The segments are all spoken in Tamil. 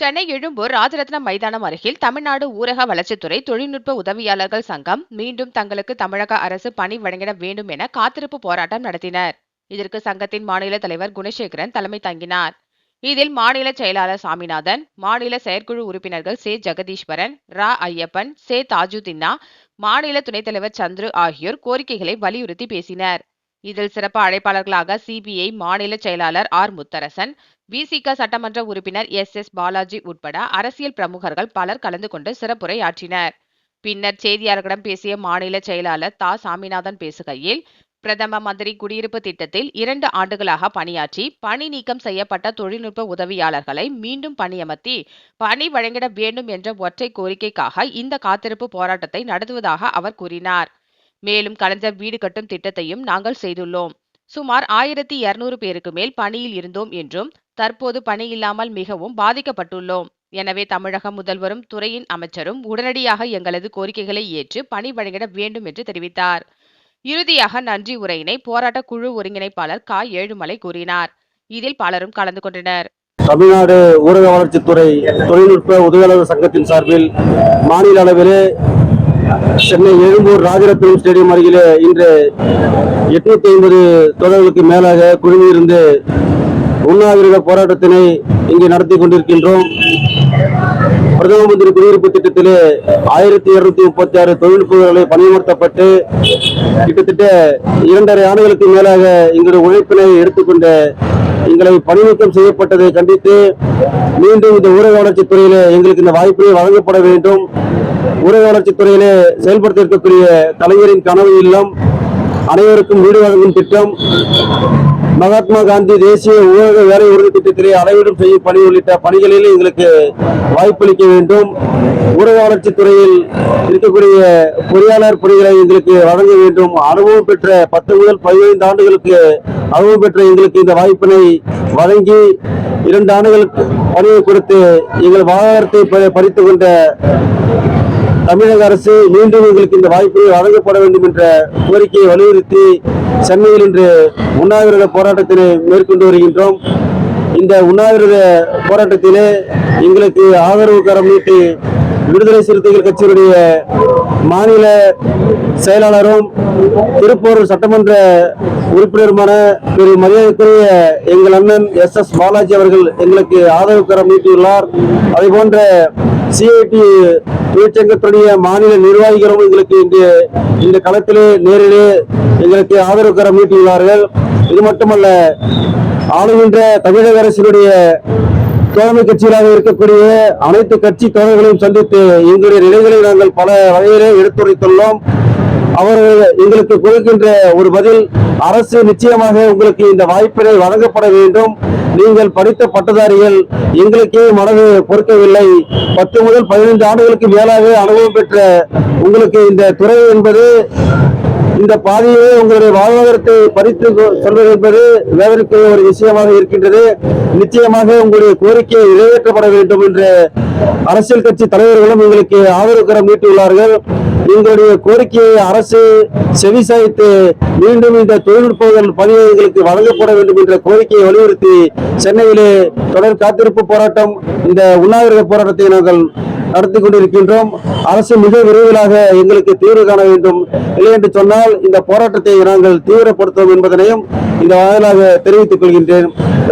சென்னை எழும்பூர் ராஜரத்னம் மைதானம் அருகில் தமிழ்நாடு ஊரக வளர்ச்சித்துறை தொழில்நுட்ப உதவியாளர்கள் சங்கம் மீண்டும் தங்களுக்கு தமிழக அரசு பணி வழங்கிட வேண்டும் என காத்திருப்பு போராட்டம் நடத்தினர். இதற்கு சங்கத்தின் மாநில தலைவர் குணசேகரன் தலைமை தங்கினார். இதில் மாநில செயலாளர் சாமிநாதன் மாநில செயற்குழு உறுப்பினர்கள் சே. ஜெகதீஸ்வரன் ரா. ஐயப்பன் சே. தாஜுதின்னா மாநில துணைத் தலைவர் சந்துரு ஆகியோர் கோரிக்கைகளை வலியுறுத்தி பேசினர். இதில் சிறப்பு அழைப்பாளர்களாக சிபிஐ மாநில செயலாளர் ஆர். முத்தரசன் விசிக சட்டமன்ற உறுப்பினர் எஸ். எஸ். பாலாஜி உட்பட அரசியல் பிரமுகர்கள் பலர் கலந்து கொண்டு சிறப்புரை ஆற்றினர் பின்னர் செய்தியாளர்களிடம் பேசிய மாநில செயலாளர் தா. சாமிநாதன் பேசுகையில் பிரதம மந்திரி குடியிருப்பு திட்டத்தில் இரண்டு ஆண்டுகளாக பணியாற்றி பணி நீக்கம் செய்யப்பட்ட தொழில்நுட்ப உதவியாளர்களை மீண்டும் பணியமர்த்தி பணி வழங்கிட வேண்டும் என்ற ஒற்றை கோரிக்கைக்காக இந்த காத்திருப்பு போராட்டத்தை நடத்துவதாக அவர் கூறினார். மேலும் கலைஞர் வீடு கட்டும் திட்டத்தையும் நாங்கள் செய்துள்ளோம். சுமார் ஆயிரத்தி இருநூறு பேருக்கு மேல் பணியில் இருந்தோம் என்றும் தற்போது பணியில்லாமல் மிகவும் பாதிக்கப்பட்டுள்ளோம். எனவே தமிழக முதல்வரும் துறையின் அமைச்சரும் உடனடியாக எங்களது கோரிக்கைகளை ஏற்று பணி வழங்கிட வேண்டும் என்று தெரிவித்தார். இறுதியாக நன்றி உரையினை போராட்ட குழு ஒருங்கிணைப்பாளர் கா. ஏழுமலை கூறினார். இதில் பலரும் கலந்து கொண்டனர். தமிழ்நாடு ஊரக வளர்ச்சித்துறை தொழில்நுட்ப உதவியாளர் சங்கத்தின் சார்பில் மாநில அளவிலே சென்னை எழும்பூர் ராஜரத்னம் ஸ்டேடியம் அருகிலே இன்று எட்நூத்தி ஐம்பது தொடர்களுக்கு மேலாக குழுமியிருந்து உண்ணாவிரத போராட்டத்தினை இங்கு நடத்தி கொண்டிருக்கின்றோம். பிரதம மந்திரி குடியிருப்பு திட்டத்திலே ஆயிரத்தி இருநூத்தி முப்பத்தி ஆறு தொழில்நுட்பங்களை பணியமர்த்தப்பட்டு கிட்டத்தட்ட இரண்டரை ஆண்டுகளுக்கு மேலாக எங்களுடைய உழைப்பினை எடுத்துக்கொண்ட எங்களை பணிநீக்கம் செய்யப்பட்டதை கண்டித்து மீண்டும் இந்த ஊரக வளர்ச்சித் துறையில எங்களுக்கு இந்த வாய்ப்பினை வழங்கப்பட வேண்டும். ஊரக வளர்ச்சித் துறையிலே செயல்படுத்த இருக்கக்கூடிய கலைஞரின் கனவு இல்லம் அனைவருக்கும் வீடு வழங்கும் திட்டம் மகாத்மா காந்தி தேசிய ஊரக வேலை உறுதி திட்டத்திலே அளவீடும் செய்யும் பணி உள்ளிட்ட பணிகளில் எங்களுக்கு வாய்ப்பளிக்க வேண்டும். ஊரக வளர்ச்சித் துறையில் இருக்கக்கூடிய பொறியாளர் பணிகளை எங்களுக்கு வழங்க வேண்டும். அனுபவம் பெற்ற பத்து முதல் பதினைந்து ஆண்டுகளுக்கு அனுபவம் பெற்ற எங்களுக்கு இந்த வாய்ப்பினை வழங்கி இரண்டு ஆண்டுகளுக்கு பணியை கொடுத்து எங்கள் வாழ்வாதாரத்தை ப- கொண்ட தமிழக அரசு மீண்டும் எங்களுக்கு இந்த வாய்ப்பை வழங்கப்பட வேண்டும் என்ற கோரிக்கையை வலியுறுத்தி சென்னையில் இன்று உண்ணாவிரத போராட்டத்தினை மேற்கொண்டு வருகின்றோம். இந்த உண்ணாவிரத போராட்டத்திலே எங்களுக்கு ஆதரவு கரம் நீட்டி விடுதலை சிறுத்தைகள் கட்சியினுடைய மாநில செயலாளரும் திருப்பூர் சட்டமன்ற உறுப்பினருமான திரு மரியாதைக்குரிய எங்கள் அண்ணன் எஸ் எஸ் பாலாஜி அவர்கள் எங்களுக்கு ஆதரவு கரம் நீட்டியுள்ளார். அதே போன்ற சிஐடி தொழிற்சங்கத்துடைய மாநில நிர்வாகிகளும் எங்களுக்கு இன்று இந்த களத்திலே நேரிலே எங்களுக்கு ஆதரவு கரம் நீட்டியுள்ளார்கள். இது மட்டுமல்ல ஆளுகின்ற தமிழக அரசினுடைய தோழமை கட்சிகளாக இருக்கக்கூடிய அனைத்து கட்சி தோழர்களையும் சந்தித்து எங்களுடைய நிலைகளை நாங்கள் பல வகையிலே எடுத்துரைத்துள்ளோம். அவர்கள் எங்களுக்கு கொடுக்கின்ற ஒரு பதில் அரசு நிச்சயமாக உங்களுக்கு இந்த வாய்ப்பினை வழங்கப்பட வேண்டும். நீங்கள் படித்த பட்டதாரிகள் எங்களுக்கே மனது பொறுக்கவில்லை. பத்து முதல் பதினைந்து ஆண்டுகளுக்கு மேலாக அனுபவம் பெற்ற உங்களுக்கு இந்த துறை என்பது இந்த பாதையே உங்களுடைய வாழ்வாதாரத்தை பறித்து சொல்வது என்பது வேதனைக்குரிய ஒரு விஷயமாக இருக்கின்றது. நிச்சயமாக உங்களுடைய கோரிக்கை நிறைவேற்றப்பட வேண்டும் என்று அரசியல் கட்சி தலைவர்களும் எங்களுக்கு ஆதரவு கரம் நீட்டியுள்ளார்கள். எங்களுடைய கோரிக்கையை அரசு செவிசாய்த்து மீண்டும் இந்த தொழில்நுட்பங்கள் பதிவு எங்களுக்கு வழங்கப்பட வேண்டும் என்ற கோரிக்கையை வலியுறுத்தி சென்னையிலே தொடர் காத்திருப்பு போராட்டம் இந்த உண்ணாவிரத போராட்டத்தை நாங்கள் நடத்தி கொண்டிருக்கின்றோம் அரசு மிக விரைவிலாக எங்களுக்கு தீர்வு காண வேண்டும். இல்லை என்று சொன்னால் இந்த போராட்டத்தை நாங்கள் தீவிரப்படுத்துவோம் என்பதனையும் இந்த வாயிலாக தெரிவித்துக் கொள்கின்றேன்.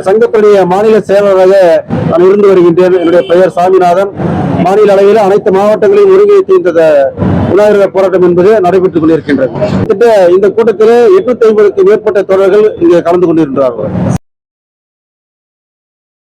சங்கத்துடைய மாநில செயலாளராக நான் இருந்து வருகின்றேன். என்னுடைய பெயர் சாமிநாதன். மாநில அளவில் அனைத்து மாவட்டங்களையும் ஒருங்கிணைத்து இந்த உணவக போராட்டம் என்பது நடைபெற்றுக் கொண்டிருக்கின்றது. இந்த கூட்டத்தில் எட்நூத்தி ஐம்பதுக்கு மேற்பட்ட தொடர்கள் இங்கே கலந்து கொண்டிருக்கிறார்கள்.